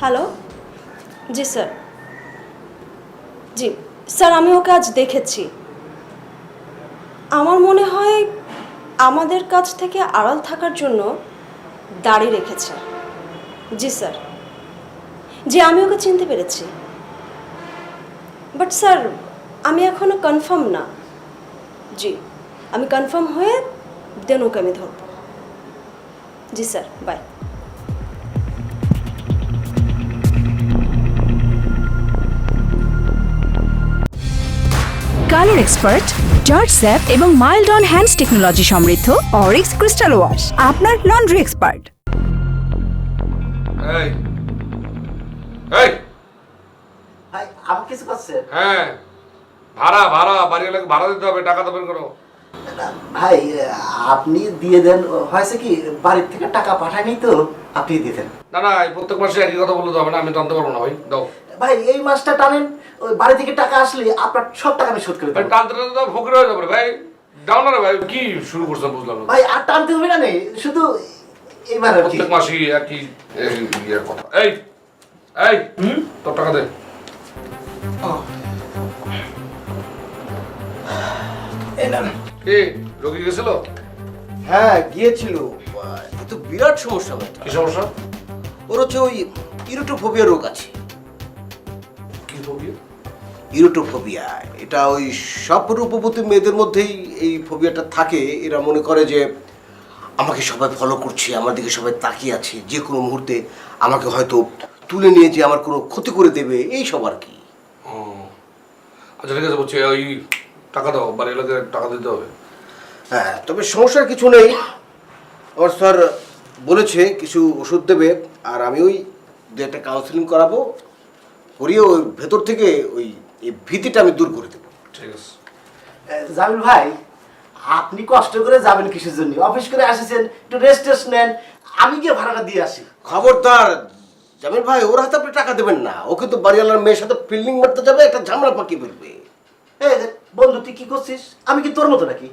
Hello ji sir ji sir আমি okay আজ দেখেছি। আমার মনে হয় আমাদের কাছ থেকে আড়াল থাকার জন্য দাড়ি রেখেছে। জি স্যার জি, আমি ওকে চিনতে পেরেছি। বাট স্যার আমি এখনও কনফার্ম না। জি, আমি কনফার্ম হয়ে দেন ওকে আমি ধরব। জি sir by colour expert George sap এবং মাইল্ড অন হ্যান্ডস টেকনোলজি সমৃদ্ধ অরিক্স ক্রিস্টাল ওয়াশ আপনার লন্ড্রি এক্সপার্ট এই এই। ভাই কিছু হ্যাঁ ভাড়া ভাড়া ভাড়া দিতে হবে টাকা দেবেন করো। ভাই আপনি দিয়ে দেন হয়েছে কি বাড়ির থেকে টাকা পাঠায়নি তো আপনি দিয়ে দেন। না না প্রত্যেক মাসে একই কথা বলতে হবে না আমি টানতে পারব না ভাই দাও। ভাই এই মাসটা টানেন ওই বাড়ি থেকে টাকা আসলে আপনার সব টাকা আমি শোধ করে ভাই দেবো। টানতে টানতে তো ফকির হয়ে যাবে ভাই। দাও না ভাই কি শুরু করছেন বুঝলাম না। ভাই আর টানতে হবে না নেই শুধু এবার প্রত্যেক মাসেই একই কথা। এই এই তোর টাকা দে। কি রোগী গেছিল? হ্যাঁ গিয়েছিল। কিন্তু বিরাট সমস্যা কি সমস্যা? ওর হচ্ছে ওই ইরোটোফোবিয়া রোগ আছে। ইরোটোফোবিয়া এটা ওই সব রূপবতী মেয়েদের মধ্যেই এই ফোবিয়াটা থাকে। এরা মনে করে যে আমাকে সবাই ফলো করছে আমার দিকে সবাই তাকিয়ে আছে যে কোনো মুহূর্তে আমাকে হয়তো তুলে নিয়ে যে আমার কোনো ক্ষতি করে দেবে। এই সব আর কি। আচ্ছা ঠিক আছে বলছি ওই টাকা দাও বাড়ি এলাকায় টাকা দিতে হবে। হ্যাঁ তবে সমস্যার কিছু নেই। আমার স্যার বলেছে কিছু ওষুধ দেবে আর আমি ওই দু একটা কাউন্সিলিং করাবো। করিয়ে ওই ভেতর থেকে ওই এই ভীতিটা আমি দূর করে দেবো। ঠিক আছে। জামিল ভাই আপনি কষ্ট করে যাবেন কিসের জন্য? অফিস করে আসেছেন একটু রেস্ট টেস্ট নেন আমি গিয়ে ভাড়াটা দিয়ে আসি। খবরদার জামিল ভাই ওর হাতে আপনি টাকা দেবেন না। ও কিন্তু বাড়িওয়ালার মেয়ের সাথে ফিল্ডিং মারতে যাবে একটা ঝামেলা পাকিয়ে ফেলবে। এই বন্ধু তুই কি করছিস? আমি কি তোর মতো নাকি?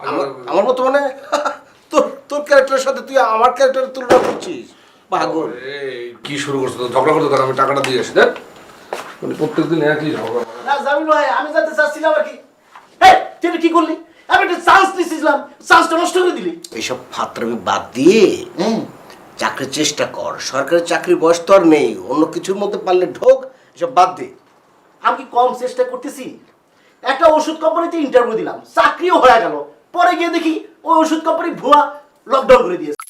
আমার আমার মতো মানে? তোর তোর ক্যারেক্টারের সাথে তুই আমার ক্যারেক্টারের তুলনা করছিস? পাগল। কি শুরু করছ? তো ঝগড়া করতে থাকো আমি টাকাটা দিয়ে আসি দেখ মানে প্রত্যেক দিন একই ঝগড়া। না জামিল ভাই আমি জানতে চাচ্ছিলাম আর কি। তুই কি করলি? আমি একটা চান্স চান্সটা নষ্ট করে দিলি। এইসব ফাত্রামি বাদ দিয়ে চাকরির চেষ্টা কর। সরকারি চাকরির বয়স তো আর নেই অন্য কিছুর মধ্যে পারলে ঢোক এসব বাদ দে। আমি কি কম চেষ্টা করতেছি? একটা ওষুধ কোম্পানিতে ইন্টারভিউ দিলাম চাকরিও হয়ে গেল। পরে গিয়ে দেখি ওই ওষুধ কোম্পানি ভুয়া লকডাউন করে দিয়েছে।